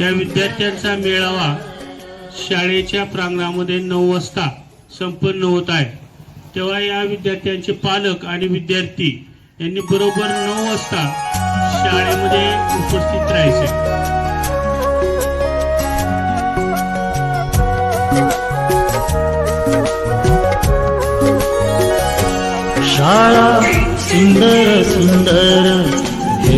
या विद्यार्थ्यांचा मेळावा शाळेच्या प्रांगणामध्ये नऊ वाजता संपन्न होत आहे. तेव्हा या विद्यार्थ्यांचे पालक आणि विद्यार्थी यांनी बरोबर नऊ वाजता शाळेमध्ये उपस्थित राहायचे. शाळा सुंदर सुंदर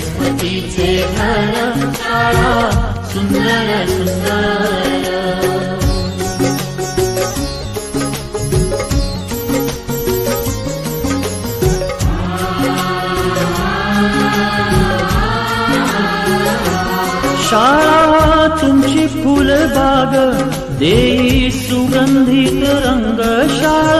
सरस्वतीचे घर शाळा सुंदर सुंदर शाळा तुमची फुलबाग देई सुगंधित रंग शाळा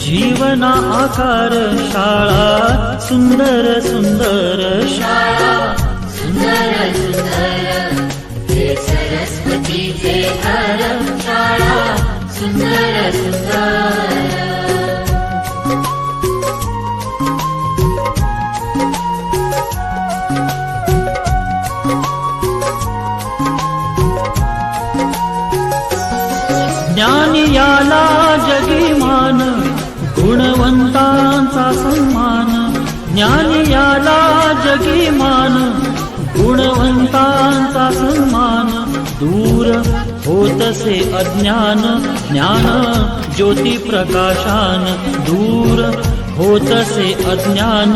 जीवना आकार शाळा सुन्दर सुन्दर शाळा सुन्दर सुन्दर सुन्दर ज्ञानी ज्ञानयाला जगी गुणवंतांचा सन्मान ज्ञान याला जगी मान गुणवंतांचा सन्मान दूर होतसे अज्ञान ज्ञान ज्योती प्रकाशान दूर होतसे अज्ञान